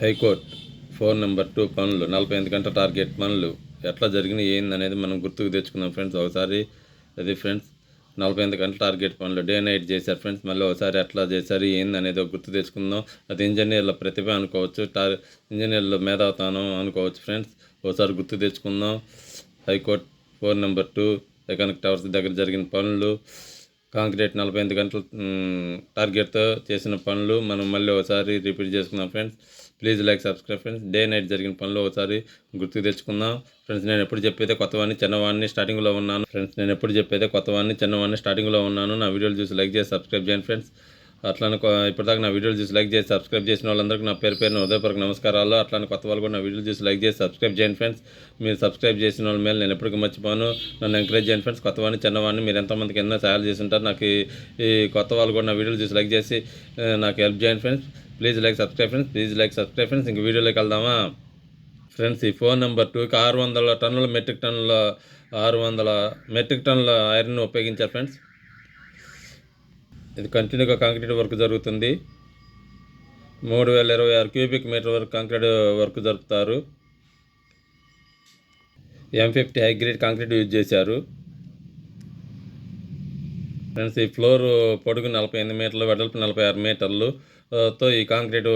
High court phone number two పనులు నలభై ఎనిమిది గంటల టార్గెట్ పనులు. ఎట్లా జరిగినాయి ఏంది అనేది మనం గుర్తుకు తెచ్చుకుందాం ఫ్రెండ్స్. ఒకసారి అది ఫ్రెండ్స్ నలభై ఎనిమిది గంటల టార్గెట్ పనులు. డే నైట్ చేశారు ఫ్రెండ్స్ మళ్ళీ ఒకసారి ఎట్లా చేశారు ఏంది అనేది ఒక గుర్తు తెచ్చుకుందాం. అది ఇంజనీర్ల ప్రతిభ అనుకోవచ్చు టార్ ఇంజనీర్ల మేధావుతానం అనుకోవచ్చు ఫ్రెండ్స్. ఒకసారి గుర్తు తెచ్చుకుందాం. High court phone number two ఎకనక్ towers దగ్గర జరిగిన పనులు. కాంక్రీట్ నలభై ఐదు గంటలు టార్గెట్తో చేసిన పనులు. మనం మళ్ళీ ఒకసారి రిపీట్ చేసుకుందాం friends. Please like subscribe friends. Day night జరిగిన పనులు ఒకసారి గుర్తుకు తెచ్చుకుందాం. ఫ్రెండ్స్ నేను ఎప్పుడు చెప్పేదే కొత్తవాడిని చిన్నవాడిని స్టార్టింగ్లో ఉన్నాను. ఫ్రెండ్స్ నేను ఎప్పుడు చెప్పేదే కొత్తవాడిని చిన్నవాడిని స్టార్టింగ్లో ఉన్నాను. నా వీడియోలు చూసి లైక్ చేసి సబ్స్క్రైబ్ చేయండి ఫ్రెండ్స్. అట్లానే ఇప్పటిదాకా నా వీడియోలు చూసి లైక్ చేసి సబ్స్క్రైబ్ చేసిన వాళ్ళందరికీ నా పేరు పేరున హృదయపూర్వక నమస్కారాలు. అట్లానే కొత్త వాళ్ళు కూడా నా వీడియోలు చూసి లైక్ చేసి సబ్స్క్రైబ్ చేయండి ఫ్రెండ్స్. మీరు సబ్స్క్రైబ్ చేసిన వాళ్ళ ಮೇಲೆ నేను ఎప్పటికీ మర్చిపోను. నన్ను ఎంకరేజ్ చేయండి ఫ్రెండ్స్. కొత్తవాడిని చిన్నవాడిని మీరు ఎంతమందికి ఎన్నో సహాయాలు చేసి ఉంటారు. నాకు ఈ- కొత్త వాళ్ళు కూడా నా వీడియోలు చూసి లైక్ చేసి నాకు హెల్ప్ చేయండి friends. Please like subscribe friends please like subscribe friends. ఇంక వీడియోలోకి వెళ్దామా? ఫ్రెండ్స్ ఈ ఫోన్ నెంబర్ టూకి ఆరు వందల టన్నుల మెట్రిక్ టన్నుల ఆరు వందల మెట్రిక్ టన్నుల ఐరన్ ఉపయోగించారు ఫ్రెండ్స్. ఇది కంటిన్యూగా కాంక్రీట్ వర్క్ జరుగుతుంది. మూడు వేల ఇరవై ఆరు క్యూబిక్ మీటర్ వరకు కాంక్రీట్ వర్క్ జరుపుతారు. M fifty high grade concrete use చేశారు. ఫ్రెండ్స్ ఈ ఫ్లోర్ పొడుగు నలభై ఎనిమిది మీటర్లు వెడల్పు నలభై ఆరు మీటర్లు. తో ఈ కాంక్రీట్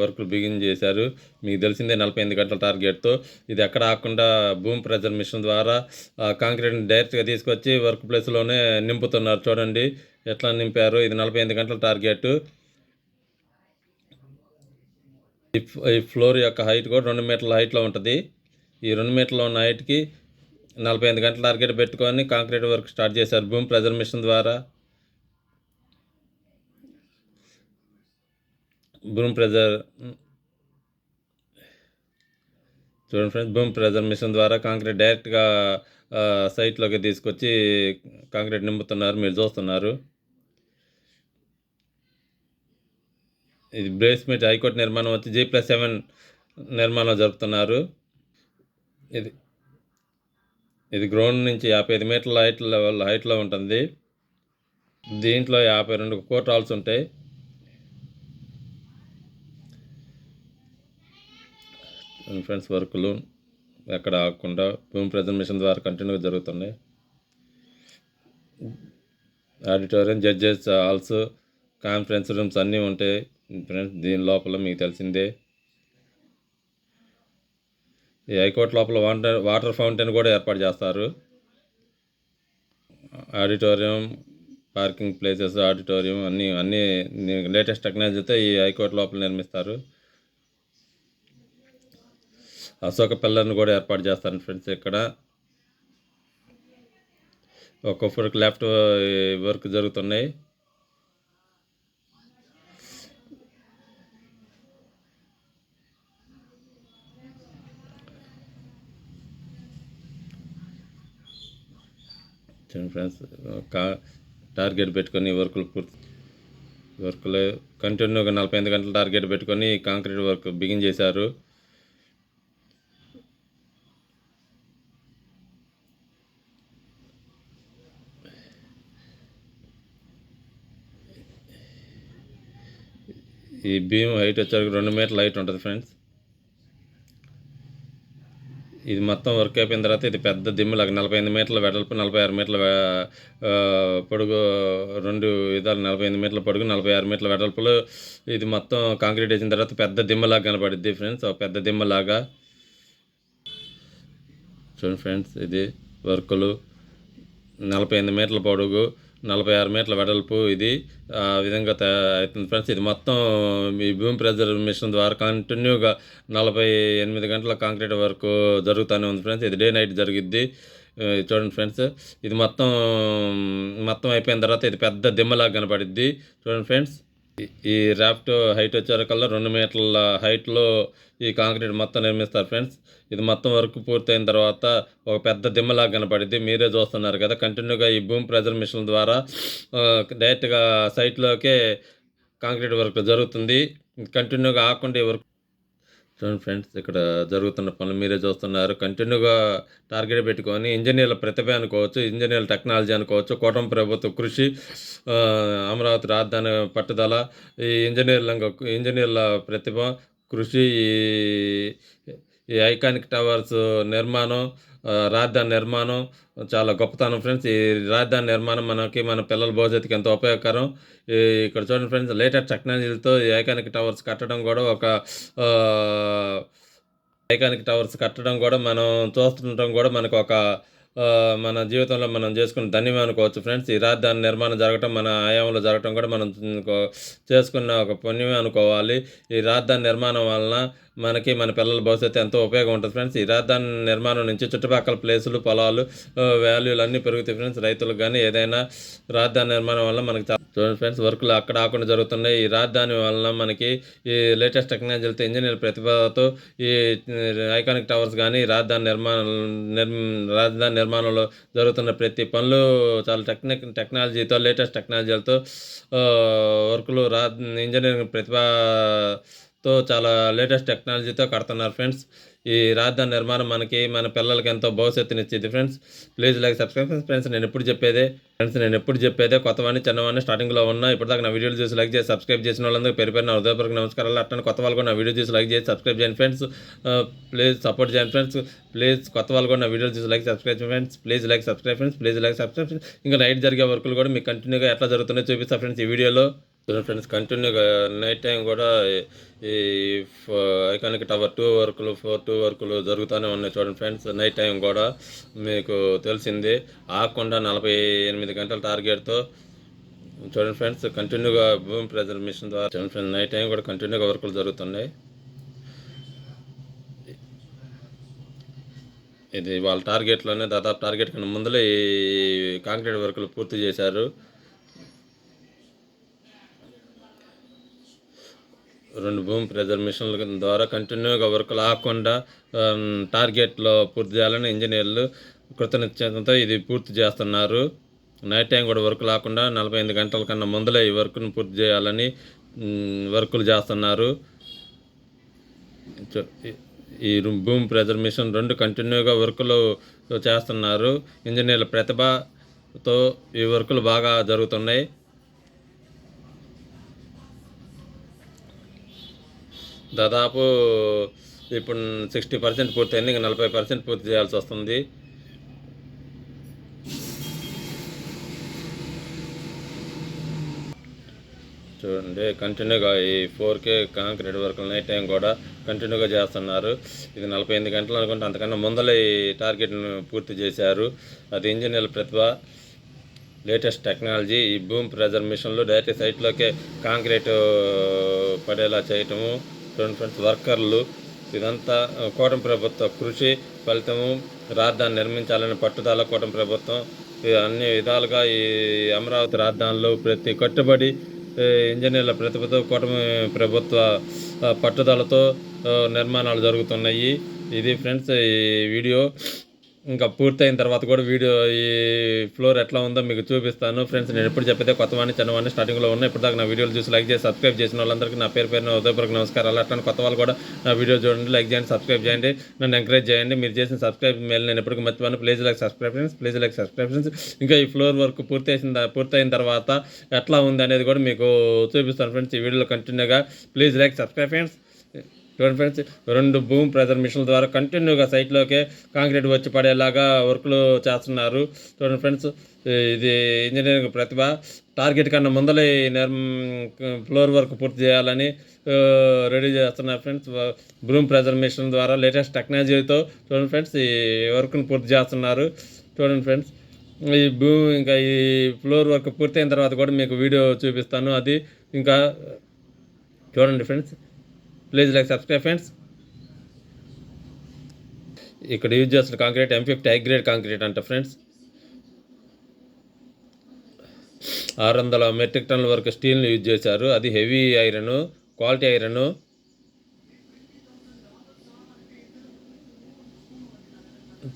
వర్క్లు బిగిన్ చేశారు. మీకు తెలిసిందే నలభై ఎనిమిది గంటల టార్గెట్తో. ఇది ఎక్కడ ఆకుండా భూమి ప్రెజర్ మిషన్ ద్వారా కాంక్రీట్ని డైరెక్ట్గా తీసుకొచ్చి వర్క్ ప్లేస్లోనే నింపుతున్నారు. చూడండి ఎట్లా నింపారు. ఇది నలభై ఎనిమిది గంటల టార్గెట్ ఈ ఫ్లోర్ యొక్క హైట్ కూడా రెండు మీటర్ల హైట్లో ఉంటుంది. ఈ రెండు మీటర్లు ఉన్న హైట్కి నలభై ఎనిమిది గంటల టార్గెట్ పెట్టుకొని కాంక్రీట్ వర్క్ స్టార్ట్ చేశారు భూమి ప్రెజర్ మిషన్ ద్వారా. భూమి ప్రెజర్ చూడండి ఫ్రెండ్స్ భూమి ప్రెజర్ మిషన్ ద్వారా కాంక్రీట్ డైరెక్ట్గా సైట్లోకి తీసుకొచ్చి కాంక్రీట్ నింపుతున్నారు మీరు చూస్తున్నారు. ఇది బేస్మెంట్ హైకోర్టు నిర్మాణం వచ్చి జీ ప్లస్ సెవెన్ నిర్మాణం జరుపుతున్నారు. ఇది ఇది గ్రౌండ్ నుంచి యాభై ఐదు మీటర్ల హైట్ లెవెల్ హైట్లో ఉంటుంది. దీంట్లో యాభై రెండు కోర్ట్ హాల్స్ ఉంటాయి. ఫ్రెండ్స్ వర్కులు ఎక్కడ ఆగకుండా భూమి ప్రెజెంటేషన్ ద్వారా కంటిన్యూగా జరుగుతున్నాయి. Auditorium judges halls conference rooms అన్నీ ఉంటాయి. ఫ్రెండ్స్ దీని లోపల మీకు తెలిసిందే. ఈ హైకోర్టు లోపల వాటర్ వాటర్ ఫౌంటైన్ కూడా ఏర్పాటు చేస్తారు. ఆడిటోరియం పార్కింగ్ ప్లేసెస్ ఆడిటోరియం అన్నీ అన్నీ లేటెస్ట్ టెక్నాలజీతో ఈ హైకోర్టు లోపల నిర్మిస్తారు. అశోక పిల్లర్ని కూడా ఏర్పాటు చేస్తాను ఫ్రెండ్స్ ఇక్కడ. ఒక్కొక్కరికి లెఫ్ట్ వర్క్ జరుగుతున్నాయి. ఫ్రెండ్స్ కా టార్గెట్ పెట్టుకొని వర్కులు పూర్తి వర్క్లు కంటిన్యూగా నలభై ఐదు గంటల టార్గెట్ పెట్టుకొని కాంక్రీట్ వర్క్ బిగిన్ చేశారు. ఈ బీమ్ హైట్ వచ్చేసరికి రెండు మీటర్ల హైట్ ఉంటుంది ఫ్రెండ్స్ ఇది మొత్తం వర్క్ అయిపోయిన తర్వాత ఇది పెద్ద దిమ్ములాగా నలభై ఎనిమిది మీటర్ల వెడల్పు నలభై ఆరు మీటర్ల పొడుగు రెండు విధాలు నలభై ఎనిమిది మీటర్ల పొడుగు నలభై ఆరు మీటర్ల వెడల్పులు. ఇది మొత్తం కాంక్రీట్ వేసిన తర్వాత పెద్ద దిమ్మలాగా కనపడుద్ది ఫ్రెండ్స్ ఒక పెద్ద దిమ్మలాగా. చూడండి ఫ్రెండ్స్ ఇది వర్కులు నలభై ఎనిమిది మీటర్ల పొడుగు నలభై ఆరు మీటర్ల వెడల్పు ఇది ఆ విధంగా అవుతుంది ఫ్రెండ్స్. ఇది మొత్తం ఈ భూమి ప్రెజర్ మిషన్ ద్వారా కంటిన్యూగా నలభై ఎనిమిది గంటల కాంక్రీట్ వర్క్ జరుగుతూనే ఉంది ఫ్రెండ్స్. ఇది డే నైట్ జరిగిద్ది. చూడండి ఫ్రెండ్స్. ఇది మొత్తం మొత్తం అయిపోయిన తర్వాత ఇది పెద్ద దిమ్మలాగా కనపడిద్ది. చూడండి ఫ్రెండ్స్. ఈ- ఈ రాఫ్ట్ హైట్ వచ్చేవరకల్లా రెండు మీటర్ల హైట్లో ఈ కాంక్రీట్ మొత్తం నిర్మిస్తారు ఫ్రెండ్స్ ఇది మొత్తం వర్క్ పూర్తయిన తర్వాత ఒక పెద్ద దిమ్మలాగా కనపడింది మీరే చూస్తున్నారు కదా కంటిన్యూగా ఈ భూమి ప్రెజర్ మిషన్ ద్వారా డైరెక్ట్గా సైట్లోకే కాంక్రీట్ వర్క్ జరుగుతుంది. కంటిన్యూగా ఆకుండా ఈ వర్క్ చూడండి ఫ్రెండ్స్ ఇక్కడ జరుగుతున్న పనులు మీరే చూస్తున్నారు. కంటిన్యూగా టార్గెట్ పెట్టుకొని ఇంజనీర్ల ప్రతిభ అనుకోవచ్చు ఇంజనీర్ల టెక్నాలజీ అనుకోవచ్చు కూటమి ప్రభుత్వ కృషి అమరావతి రాజధాని పట్టుదల ఈ ఇంజనీర్ల ఇంజనీర్ల ప్రతిభ కృషి ఈ- ఐకానిక్ టవర్స్ నిర్మాణం రాజధాని నిర్మాణం చాలా గొప్పతనం ఫ్రెండ్స్. ఈ రాజధాని నిర్మాణం మనకి మన పిల్లల భవిష్యత్తుకి ఎంతో ఉపయోగకరం. ఈ ఇక్కడ చూడండి ఫ్రెండ్స్ లేటెస్ట్ టెక్నాలజీలతో ఈ ఐకానిక్ టవర్స్ కట్టడం కూడా ఒక ఆ, ఐకానిక్ టవర్స్ కట్టడం కూడా మనం చూస్తుండటం కూడా మనకు ఒక మన జీవితంలో మనం చేసుకున్న ధన్యం అనుకోవచ్చు ఫ్రెండ్స్. ఈ రాజధాని నిర్మాణం జరగటం మన ఆయామంలో జరగటం కూడా మనం చేసుకున్న ఒక పుణ్యమే అనుకోవాలి. ఈ రాజధాని నిర్మాణం వలన మనకి మన పిల్లల భవిష్యత్తు ఎంతో ఉపయోగం ఉంటుంది ఫ్రెండ్స్ ఈ రాజధాని నిర్మాణం నుంచి చుట్టుపక్కల ప్లేసులు పొలాలు వాల్యూలు అన్నీ పెరుగుతాయి ఫ్రెండ్స్ రైతులకు కానీ ఏదైనా రాజధాని నిర్మాణం వల్ల మనకి చాలా చూడండి ఫ్రెండ్స్ వర్క్లు అక్కడ ఆకుండా జరుగుతున్నాయి. ఈ రాజధాని వలన మనకి ఈ లేటెస్ట్ టెక్నాలజీలతో ఇంజనీర్ ప్రతిభతో ఈ ఐకానిక్ టవర్స్ కానీ రాజధాని నిర్మాణం రాజధాని నిర్మాణంలో జరుగుతున్న ప్రతి పనులు చాలా టెక్నిక్ టెక్నాలజీతో లేటెస్ట్ టెక్నాలజీలతో వర్కులు రా ఇంజనీరింగ్ ప్రతిభ తో చాలా లేటెస్ట్ టెక్నాలజీతో కడుతున్నారు ఫ్రెండ్స్. ఈ రాజధాని నిర్మాణం మనకి మన పిల్లలకి ఎంతో భవిష్యత్తునిచ్చింది friends. Please like subscribe friends. నేను ఎప్పుడు చెప్పేదే ఫ్రెండ్స్ నేను ఎప్పుడు చెప్పేదే కొత్తవాడిని చిన్నవాడిని స్టార్టింగ్లో ఉన్నా ఇప్పటిదాకా నా వీడియోలు చూసి లైక్ చేసి సబ్స్క్రైబ్ చేసిన వాళ్ళందరూ పేరు పేరు నా హృదయపూర్వక నమస్కారాలు. అట్లా కొత్త వాళ్ళు కూడా నా వీడియో చూసి లైక్ చేసి సబ్స్క్రైబ్ చేయండి ఫ్రెండ్స్. ప్లీజ్ సపోర్ట్ చేయండి ఫ్రెండ్స్. ప్లీజ్ కొత్త వాళ్ళు కూడా నా వీడియో చూసి like subscribe friends. Please like subscribe friends. Please like subscribe ఇంకా నైట్ జరిగే వర్కులు కూడా మీకు కంటిన్యూగా ఎట్లా జరుగుతున్నాయో చూపిస్తా ఫ్రెండ్స్ ఈ వీడియోలో. చూడండి ఫ్రెండ్స్ కంటిన్యూగా నైట్ టైం కూడా ఈ ఐకానిక్ టవర్ టూ వర్కులు ఫోర్ టూ వర్కులు జరుగుతూనే ఉన్నాయి చూడండి ఫ్రెండ్స్ నైట్ టైం కూడా మీకు తెలిసింది. ఆకుండా నలభై ఎనిమిది గంటల టార్గెట్తో చూడండి ఫ్రెండ్స్ కంటిన్యూగా భూమి ప్రెజర్ మిషన్ ద్వారా చూడండి ఫ్రెండ్స్ నైట్ టైం కూడా కంటిన్యూగా వర్కులు జరుగుతున్నాయి. ఇది వాళ్ళ టార్గెట్లోనే దాదాపు టార్గెట్ కన్నా ముందలే ఈ కాంక్రీట్ వర్కులు పూర్తి చేశారు. రెండు భూమి ప్రెజర్ మిషన్ల ద్వారా కంటిన్యూగా వర్క్ లాకుండా టార్గెట్లో పూర్తి చేయాలని ఇంజనీర్లు కృతనిశ్చయంతో ఇది పూర్తి చేస్తున్నారు. నైట్ టైం కూడా వర్క్ లేకుండా నలభై ఎనిమిది గంటల కన్నా ముందలే ఈ వర్క్ను పూర్తి చేయాలని um, వర్కులు చేస్తున్నారు. ఈ- భూమి ప్రెజర్ మిషన్ రెండు కంటిన్యూగా వర్కులు చేస్తున్నారు. ఇంజనీర్ల ప్రతిభతో ఈ వర్కులు బాగా జరుగుతున్నాయి. దాదాపు ఇప్పుడు సిక్స్టీ పర్సెంట్ పూర్తయింది ఇంకా నలభై పర్సెంట్ పూర్తి చేయాల్సి వస్తుంది. చూడండి కంటిన్యూగా ఈ four K concrete work night time కూడా కంటిన్యూగా చేస్తున్నారు. ఇది నలభై ఎనిమిది గంటలు అనుకుంటే అంతకన్నా ముందలే ఈ టార్గెట్ను పూర్తి చేశారు. అది ఇంజనీర్ల ప్రతిభ లేటెస్ట్ టెక్నాలజీ ఈ భూమి ప్రెజర్ మిషన్లు డైరెక్ట్ సైట్లోకే కాంక్రీట్ పడేలా చేయటము. ఉన్నటువంటి ఫ్రెండ్స్ వర్కర్లు ఇదంతా కూటమి ప్రభుత్వ కృషి ఫలితము రాజధాని నిర్మించాలని పట్టుదల కూటమి ప్రభుత్వం అన్ని విధాలుగా ఈ అమరావతి రాజధానిలో ప్రతి కట్టుబడి ఇంజనీర్ల ప్రతిభతో కూటమి ప్రభుత్వ పట్టుదలతో నిర్మాణాలు జరుగుతున్నాయి. ఇది ఫ్రెండ్స్ ఈ వీడియో. ఇంకా పూర్తయిన తర్వాత కూడా వీడియో ఈ ఫ్లోర్ ఎట్లా ఉందో మీకు చూపిస్తాను. ఫ్రెండ్స్ నేను ఎప్పుడు చెప్పేదే కొత్తవాడిని చిన్నవాడిని స్టార్టింగ్లో ఉన్నా ఇప్పటిదాకా నా వీడియోలు చూసి లైక్ చేసి సబ్స్క్రైబ్ చేసిన వాళ్ళందరికీ నా పేరు పేరున ఉదయపూర్వక నమస్కారాలు. అట్లా కొత్త వాళ్ళు కూడా నా వీడియో చూడండి లైక్ చేయండి సబ్స్క్రైబ్ చేయండి. నన్ను ఎంకరేజ్ చేయండి. మీరు చేసిన సబ్స్క్రైబ్ మేలు నేను ఎప్పటికీ మర్చిపోయాను please like subscribe friends please like subscribe friends ఇంకా ఈ ఫ్లోర్ వర్క్ పూర్తి చేసిన పూర్తయిన తర్వాత ఎట్లా ఉంది అనేది కూడా మీకు చూపిస్తాను ఫ్రెండ్స్ ఈ వీడియోలో కంటిన్యూగా ప్లీజ్ లైక్ సబ్స్క్రైబ్ ఫ్రెండ్స్ చూడండి ఫ్రెండ్స్ రెండు భూమి ప్రెజర్ మిషన్ల ద్వారా కంటిన్యూగా సైట్లోకే కాంక్రీట్ వచ్చి పడేలాగా వర్క్లు చేస్తున్నారు. చూడండి ఫ్రెండ్స్ ఇది ఇంజనీరింగ్ ప్రతిభ. టార్గెట్ కన్నా ముందలే ఫ్లోర్ వర్క్ పూర్తి చేయాలని రెడీ చేస్తున్నారు ఫ్రెండ్స్. భూమి ప్రెజర్ మిషన్ ద్వారా లేటెస్ట్ టెక్నాలజీతో చూడండి ఫ్రెండ్స్ ఈ వర్క్ను పూర్తి చేస్తున్నారు. చూడండి ఫ్రెండ్స్ ఈ భూమి ఇంకా ఈ ఫ్లోర్ వర్క్ పూర్తయిన తర్వాత కూడా మీకు వీడియో చూపిస్తాను. అది ఇంకా చూడండి friends please like subscribe friends. ఇక్కడ యూజ్ చేస్తున్న concrete M fifty high grade concrete అంట ఫ్రెండ్స్. ఆరు వందల మెట్రిక్ టన్నుల వరకు స్టీల్ని యూజ్ చేశారు. అది heavy iron quality iron.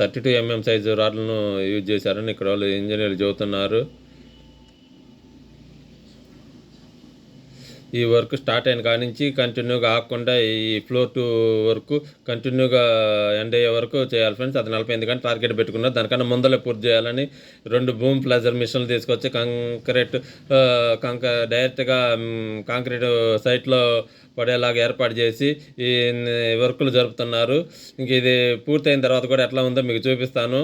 Thirty two MM size రాడ్లను use చేశారని ఇక్కడ వాళ్ళు ఇంజనీర్లు చెబుతున్నారు. ఈ వర్క్ స్టార్ట్ అయిన కాడి నుంచి కంటిన్యూగా ఆగకుండా ఈ ఫ్లోర్ టు వరకు కంటిన్యూగా ఎండ్ అయ్యే వరకు చేయాలి ఫ్రెండ్స్. అది నలభై ఎనిమిది గంటలు టార్గెట్ పెట్టుకున్నారు. దానికన్నా ముందలే పూర్తి చేయాలని రెండు భూమి ప్లెజర్ మిషన్లు తీసుకొచ్చి కాంక్రీట్ కంక డైరెక్ట్గా కాంక్రీట్ సైట్లో పడేలాగా ఏర్పాటు చేసి ఈ వర్కులు జరుపుతున్నారు. ఇంక ఇది పూర్తయిన తర్వాత కూడా ఎట్లా ఉందో మీకు చూపిస్తాను.